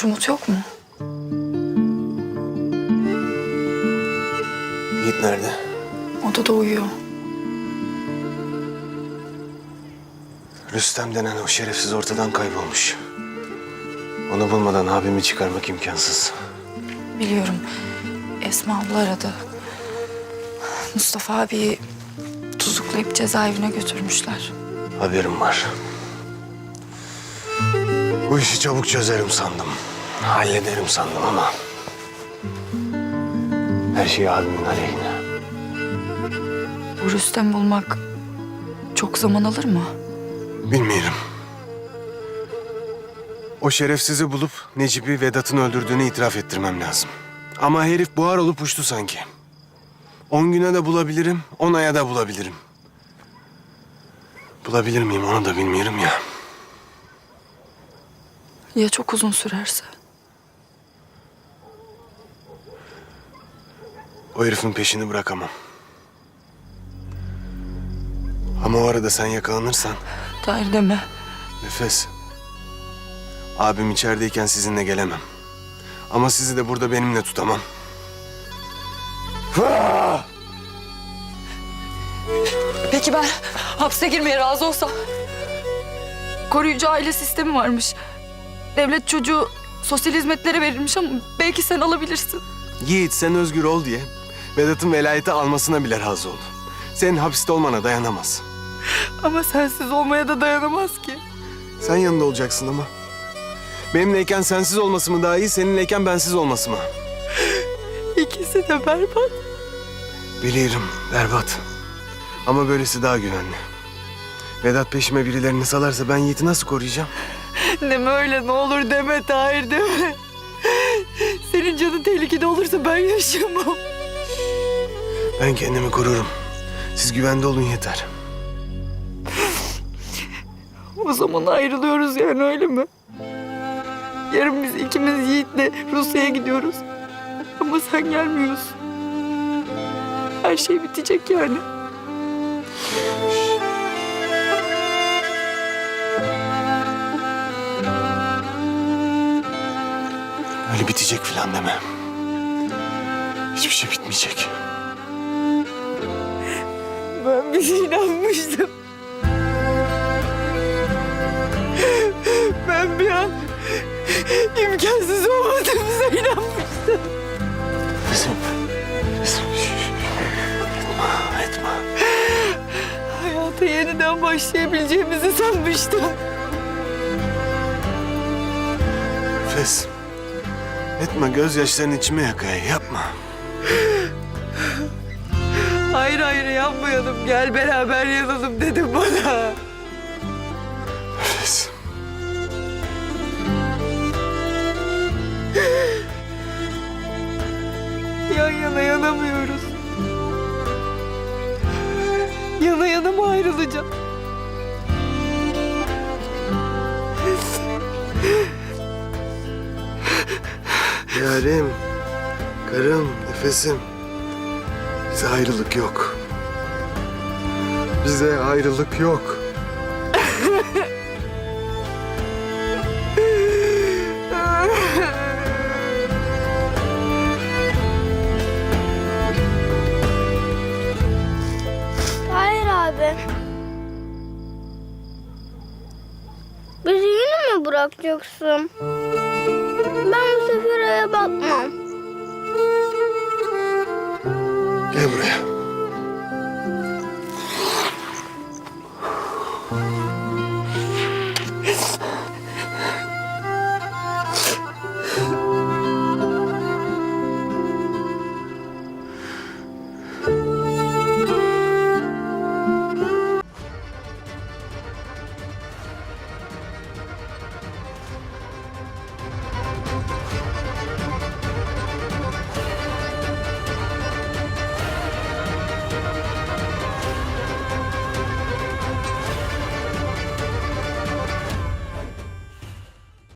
Hiç umut yok mu? Yiğit nerede? Odada uyuyor. Rüstem denen o şerefsiz ortadan kaybolmuş. Onu bulmadan abimi çıkarmak imkansız. Biliyorum. Esma abla aradı. Mustafa abiyi tuzuklayıp cezaevine götürmüşler. Haberim var. Bu işi çabuk çözerim sandım. Hallederim sandım ama... Her şey abimin aleyhine. Bu Rüstem bulmak çok zaman alır mı? Bilmiyorum. O şerefsizi bulup Necip'i Vedat'ın öldürdüğünü itiraf ettirmem lazım. Ama herif buhar olup uçtu sanki. On güne de bulabilirim, on aya da bulabilirim. Bulabilir miyim onu da bilmiyorum ya. Ya çok uzun sürerse? O herifin peşini bırakamam. Ama o arada sen yakalanırsan Tahir deme. nefes. Abim içerideyken sizinle gelemem. Ama sizi de burada benimle tutamam. Peki ben hapse girmeye razı olsam? Koruyucu aile sistemi varmış. Devlet çocuğu sosyal hizmetlere verilmiş ama belki sen alabilirsin. Yiğit sen özgür ol diye Vedat'ın velayeti almasına bile razı oldu. Senin hapiste olmana dayanamaz. Ama sensiz olmaya da dayanamaz ki. Sen yanında olacaksın ama. Benimleyken sensiz olması mı daha iyi, seninleyken bensiz olması mı? İkisi de berbat. Biliyorum, berbat. Ama böylesi daha güvenli. Vedat peşime birilerini salarsa ben Yiğit'i nasıl koruyacağım? Deme öyle ne olur deme Tahir deme. Senin canın tehlikede olursa ben yaşayamam. Ben kendimi korurum. Siz güvende olun yeter. O zaman ayrılıyoruz yani öyle mi? Yarın biz ikimiz Yiğit'le Rusya'ya gidiyoruz. Ama sen gelmiyorsun. Her şey bitecek yani. Öyle bitecek filan deme. Hiçbir şey bitmeyecek. Ben bir şey inanmıştım. Ben bir an imkansız olmadığımıza inanmıştım. Kızım. Kızım. Etme, etme. Hayata yeniden başlayabileceğimizi sanmıştım. Nefes. Etme gözyaşların içime yakaya yapma. Hayır hayır yanmayalım gel beraber yanalım dedim bana. Nefes. Yan yana yanamıyoruz. Yana yana mı ayrılacağım? Yarim, karım, nefesim. Bize ayrılık yok. Bize ayrılık yok. Hayır abi. Bizi yine mi bırakacaksın? Ben eve bakmam. Gel buraya.